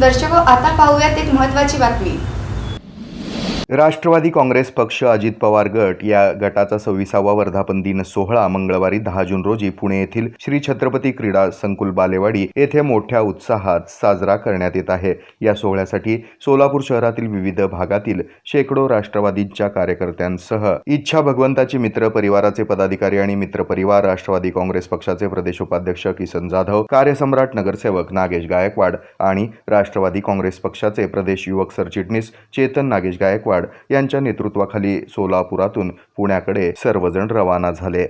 दर्शक हो, आता पाहूयात एक महत्त्वाची बातमी. राष्ट्रवादी काँग्रेस पक्ष अजित पवार गट या गटाचा सव्वीसावा वर्धापन दिन सोहळा मंगळवारी दहा जून रोजी पुणे येथील श्री छत्रपती क्रीडा संकुल बालेवाडी येथे मोठ्या उत्साहात साजरा करण्यात येत आहे. या सोहळ्यासाठी सोलापूर शहरातील विविध भागातील शेकडो राष्ट्रवादीच्या कार्यकर्त्यांसह इच्छा भगवंताची मित्र परिवाराचे पदाधिकारी आणि मित्रपरिवार राष्ट्रवादी काँग्रेस पक्षाचे प्रदेश उपाध्यक्ष किसन जाधव कार्यसम्राट नगरसेवक नागेश गायकवाड आणि राष्ट्रवादी काँग्रेस पक्षाचे प्रदेश युवक सरचिटणीस चेतन नागेश गायकवाड गायकवाड यांच्या नेतृत्वाखाली सोलापुरातून पुण्याकडे सर्वजण रवाना झाले.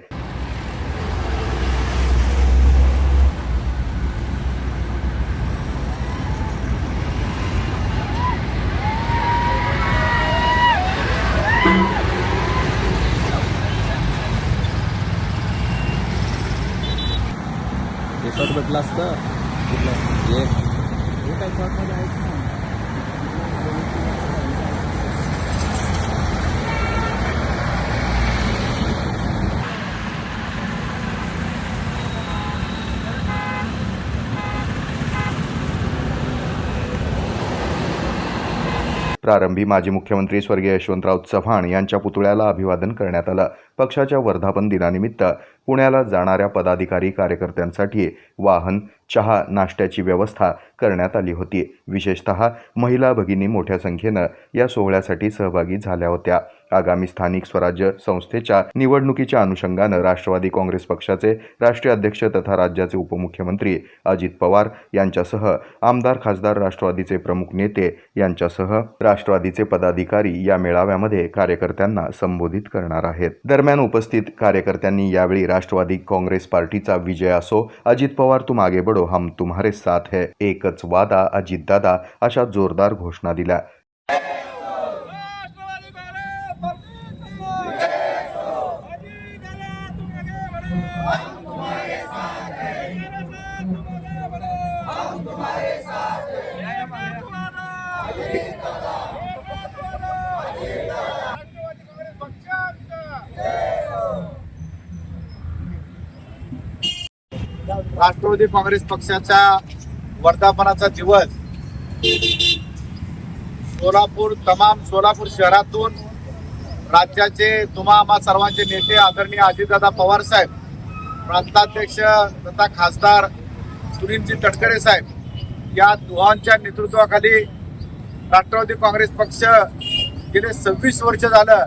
ते शॉट असतं. कुठलं एक हे काय शॉटमध्ये आहेच प्रारंभी माजी मुख्यमंत्री स्वर्गीय यशवंतराव चव्हाण यांच्या पुतळ्याला अभिवादन करण्यात आलं. पक्षाच्या वर्धापन दिनानिमित्त पुण्याला जाणाऱ्या पदाधिकारी कार्यकर्त्यांसाठी वाहन चहा नाश्त्याची व्यवस्था करण्यात आली होती. विशेषतः महिला भगिनी मोठ्या संख्येनं या सोहळ्यासाठी सहभागी झाल्या होत्या. आगामी स्थानिक स्वराज्य संस्थेच्या निवडणुकीच्या अनुषंगानं राष्ट्रवादी काँग्रेस पक्षाचे राष्ट्रीय अध्यक्ष तथा राज्याचे उपमुख्यमंत्री अजित पवार यांच्यासह आमदार खासदार राष्ट्रवादीचे प्रमुख नेते यांच्यासह राष्ट्रवादीचे पदाधिकारी या मेळाव्यामध्ये कार्यकर्त्यांना संबोधित करणार आहेत. दरम्यान उपस्थित कार्यकर्त्यांनी यावेळी राष्ट्रवादी काँग्रेस पार्टीचा विजय असो अजित पवार तुम आगे बढो हम तुम्हारे साथ है. एकच वादा अजितदादा अशा जोरदार घोषणा दिल्या राष्ट्रवादी काँग्रेस अजी दादा तुम आगे बढ़ो हम तुम्हारे साथ हैं तुम आगे बढ़ो हम तुम्हारे साथ हैं अजी दादा अजी दादा राष्ट्रवादी काँग्रेस पक्षाचा पक्षाच्या वर्धापनाचा दिवस. सोलापूर तमाम सोलापूर शहरातून राज्याचे तुम्हा आम्हा सर्वांचे नेते आदरणीय अजितदादा पवार साहेब प्रांताध्यक्ष तथा खासदार सुनीलजी तटकरे साहेब या दोघांच्या नेतृत्वाखाली राष्ट्रवादी काँग्रेस पक्ष गेले सव्वीस वर्ष झालं.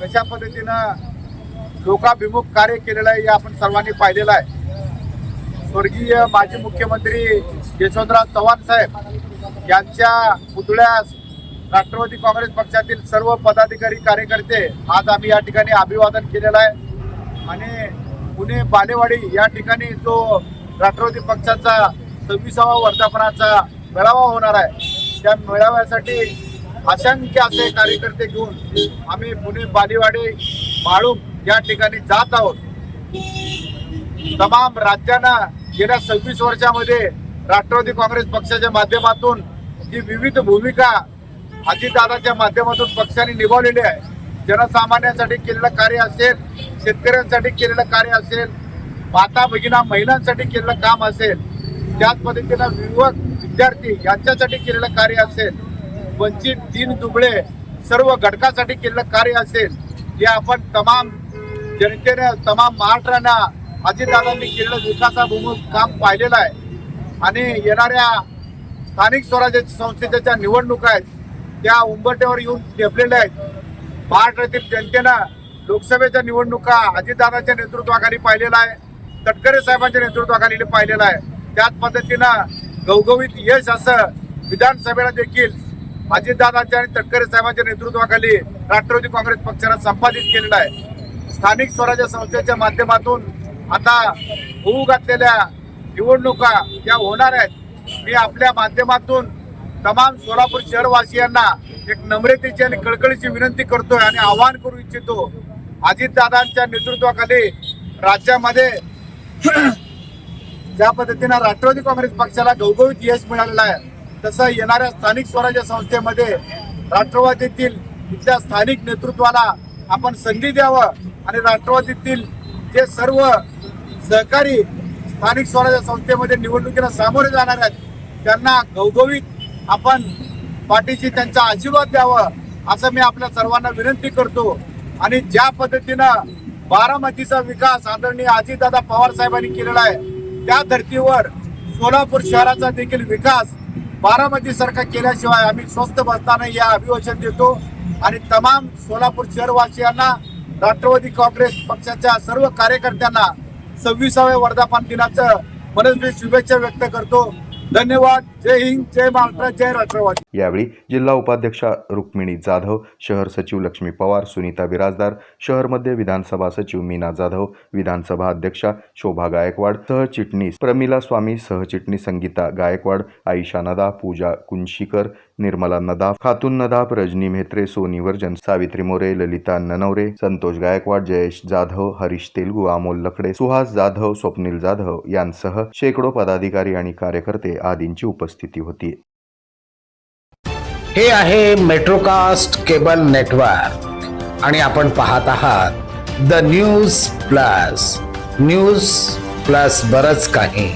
कशा पद्धतीनं लोकाभिमुख कार्य केलेलं आहे हे आपण सर्वांनी पाहिलेलं आहे. स्वर्गीय माजी मुख्यमंत्री यशवंतराव चव्हाण साहेब यांच्या पुतळ्यास राष्ट्रवादी काँग्रेस पक्षातील सर्व पदाधिकारी कार्यकर्ते आज आम्ही या ठिकाणी अभिवादन केलेलं आहे. आणि पुणे बालेवाडी या ठिकाणी जो राष्ट्रवादी पक्षाचा सव्वीसावा वर्धापनाचा मेळावा होणार आहे त्या मेळाव्यासाठी असंख्य असे कार्यकर्ते घेऊन आम्ही पुणे बालेवाडी माळूम या ठिकाणी जात आहोत. तमाम राज्यांना गेल्या सव्वीस वर्षामध्ये राष्ट्रवादी काँग्रेस पक्षाच्या माध्यमातून जी विविध भूमिका अजितदादाच्या माध्यमातून पक्षाने निभावलेली आहे जनसामान्यांसाठी केलेलं कार्य असेल शेतकऱ्यांसाठी केलेलं कार्य असेल माता भगिना महिलांसाठी केलेलं काम असेल त्याच पद्धतीनं युवक विद्यार्थी यांच्यासाठी केलेलं कार्य असेल वंचित तीन दुबळे सर्व घटकासाठी केलेलं कार्य असेल हे आपण तमाम जनतेने तमाम महाराष्ट्रांना अजितदादांनी केलेलं विकासाभिमुख काम पाहिलेलं आहे. आणि येणाऱ्या स्थानिक स्वराज्य संस्थेच्या ज्या निवडणुका आहेत त्या उंबरट्यावर येऊन ठेपलेल्या आहेत. महाराष्ट्रातील जनतेनं लोकसभेच्या निवडणुका अजितदादांच्या नेतृत्वाखाली पाहिलेला आहे तटकरे साहेबांच्या नेतृत्वाखाली पाहिलेला आहे त्याच पद्धतीनं गवगवीत यश असं विधानसभेला देखील अजितदादांच्या आणि तटकरे साहेबांच्या नेतृत्वाखाली राष्ट्रवादी काँग्रेस पक्षानं संपादित केलेलं आहे. स्थानिक स्वराज्य संस्थेच्या माध्यमातून आता होऊ घातलेल्या निवडणुका या होणार आहेत. मी आपल्या माध्यमातून तमाम सोलापूर शहरवासियांना एक नम्रतेची आणि कळकळीची विनंती करतोय आणि आवाहन करू इच्छितो अजितदादांच्या नेतृत्वाखाली राज्यामध्ये ज्या पद्धतीनं राष्ट्रवादी काँग्रेस पक्षाला गवगवीत यश मिळालेलं आहे तसं येणाऱ्या स्थानिक स्वराज्य संस्थेमध्ये राष्ट्रवादीतील इथल्या स्थानिक नेतृत्वाला आपण संधी द्यावं आणि राष्ट्रवादीतील जे सर्व सहकारी स्थानिक स्वराज्य संस्थेमध्ये निवडणुकीला सामोरे जाणार आहेत त्यांना गवगवीत आपण पाठीशी त्यांचा आशीर्वाद द्यावा असं मी आपल्या सर्वांना विनंती करतो. आणि ज्या पद्धतीनं बारामतीचा विकास आदरणीय अजितदादा पवार साहेबांनी केलेला आहे त्या धर्तीवर सोलापूर शहराचा देखील विकास बारामती सारखा केल्याशिवाय आम्ही स्वस्थ बसताना या अभिवाचन देतो. आणि तमाम सोलापूर शहरवासियांना राष्ट्रवादी काँग्रेस पक्षाच्या सर्व कार्यकर्त्यांना सव्वीसाव्या वर्धापन दिनाचं मनस्वी शुभेच्छा व्यक्त करतो. धन्यवाद. जय हिंद जय महाराष्ट्र जय राष्ट्रवादी. यावेळी जिल्हा उपाध्यक्षा रुक्मिणी जाधव शहर सचिव लक्ष्मी पवार सुनीता बिराजदार शहरमध्ये विधानसभा सचिव मीना जाधव विधानसभा अध्यक्षा शोभा गायकवाड सहचिटणीस प्रमिला स्वामी सहचिटणीस संगीता गायकवाड आयशा नदा पूजा कुंशीकर निर्मला नदाफ खातून नदाफ रजनी म्हेत्रे सोनी वर्जन सावित्री मोरे ललिता ननवरे संतोष गायकवाड जयेश जाधव हरीश तेलगू अमोल लकडे सुहास जाधव स्वप्नील जाधव यांसह शेकडो पदाधिकारी आणि कार्यकर्ते आदींची उपस्थिती होती. हे आहे मेट्रोकास्ट केबल नेटवर्क आणि आपण पाहत आहात the news plus. News plus बरच काही.